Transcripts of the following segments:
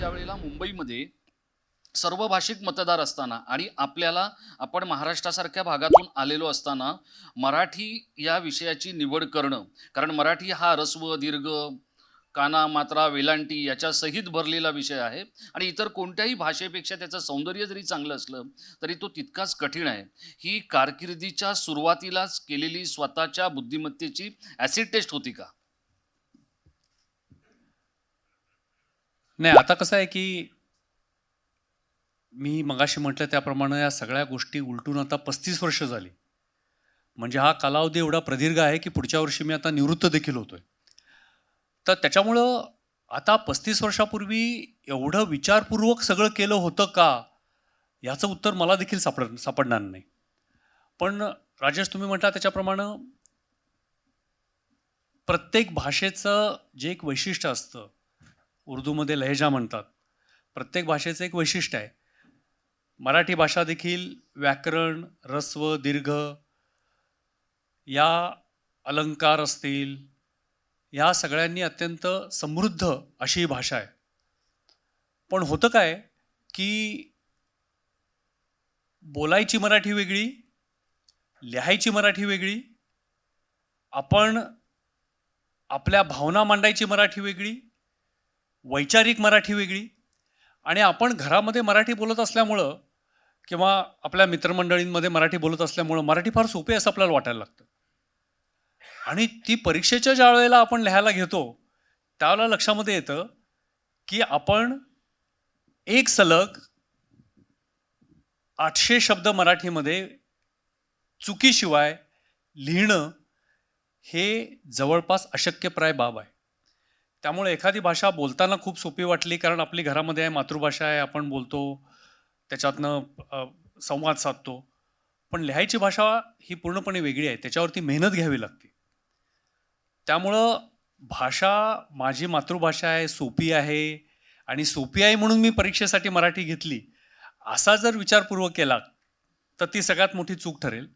ज्या वेळेला मुंबईमध्ये सर्व भाषिक मतदार असताना आणि आपल्याला आपण महाराष्ट्रासारख्या भागातून आलेलो असताना मराठी या विषयाची निवड करणं कारण मराठी हा रस्व दीर्घ काना मात्रा वेलांटी याच्या सहित भरलेला विषय आहे आणि इतर कोणत्याही भाषेपेक्षा त्याचं सौंदर्य जरी चांगलं असलं तरी तो तितकाच कठीण आहे. ही कारकिर्दीच्या सुरुवातीलाच केलेली स्वतःच्या बुद्धिमत्तेची ॲसिड टेस्ट होती का? नाही आता कसं आहे की मी मगाशी म्हटलं त्याप्रमाणे या सगळ्या गोष्टी उलटून आता पस्तीस वर्ष झाली. म्हणजे हा कालावधी एवढा प्रदीर्घ आहे की पुढच्या वर्षी मी आता निवृत्त देखील होतोय. तर त्याच्यामुळं आता पस्तीस वर्षापूर्वी एवढं विचारपूर्वक सगळं केलं होतं का? याचं उत्तर मला देखील सापड सापडणार नाही. पण राजेश तुम्ही म्हटला त्याच्याप्रमाणे प्रत्येक भाषेचं जे एक वैशिष्ट्य असतं उर्दूमध्ये लहेजा म्हणतात. प्रत्येक भाषेचं एक वैशिष्ट्य आहे. मराठी भाषा देखील व्याकरण रस्व दीर्घ या अलंकार असतील या सगळ्यांनी अत्यंत समृद्ध अशी भाषा आहे. पण होतं काय की बोलायची मराठी वेगळी लिहायची मराठी वेगळी आपण आपल्या भावना मांडायची मराठी वेगळी वैचारिक मराठी वेगळी. आणि आपण घरामध्ये मराठी बोलत असल्यामुळं किंवा आपल्या मित्रमंडळींमध्ये मराठी बोलत असल्यामुळं मराठी फार सोपी असं आपल्याला वाटायला लागतं. आणि ती परीक्षेच्या ज्या वेळेला आपण लिहायला घेतो त्यावेळेला लक्षामध्ये येतं की आपण एक सलग आठशे शब्द मराठीमध्ये चुकीशिवाय लिहिणं हे जवळपास अशक्यप्राय बाब आहे. त्यामुळे एखादी भाषा बोलताना खूप सोपी वाटली कारण आपली घरामध्ये आहे मातृभाषा आहे आपण बोलतो त्याच्यातनं संवाद साधतो. पण लिहायची भाषा ही पूर्णपणे वेगळी आहे त्याच्यावरती मेहनत घ्यावी लागते. त्यामुळं भाषा माझी मातृभाषा आहे सोपी आहे आणि सोपी आहे म्हणून मी परीक्षेसाठी मराठी घेतली असा जर विचारपूर्वक केला तर ती सगळ्यात मोठी चूक ठरेल.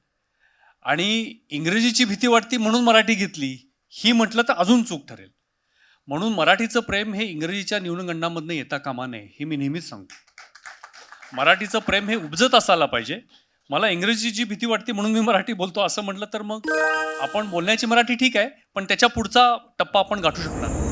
आणि इंग्रजीची भीती वाटती म्हणून मराठी घेतली ही म्हटलं तर अजून चूक ठरेल. म्हणून मराठीचं प्रेम हे इंग्रजीच्या न्यूनगंडामधनं येता कामा नये हे मी नेहमीच सांगतो. मराठीचं प्रेम हे उपजत असायला पाहिजे. मला इंग्रजीची भीती वाटते म्हणून मी मराठी बोलतो. असं म्हटलं तर मग आपण बोलण्याची मराठी ठीक आहे पण त्याच्या पुढचा टप्पा आपण गाठू शकणार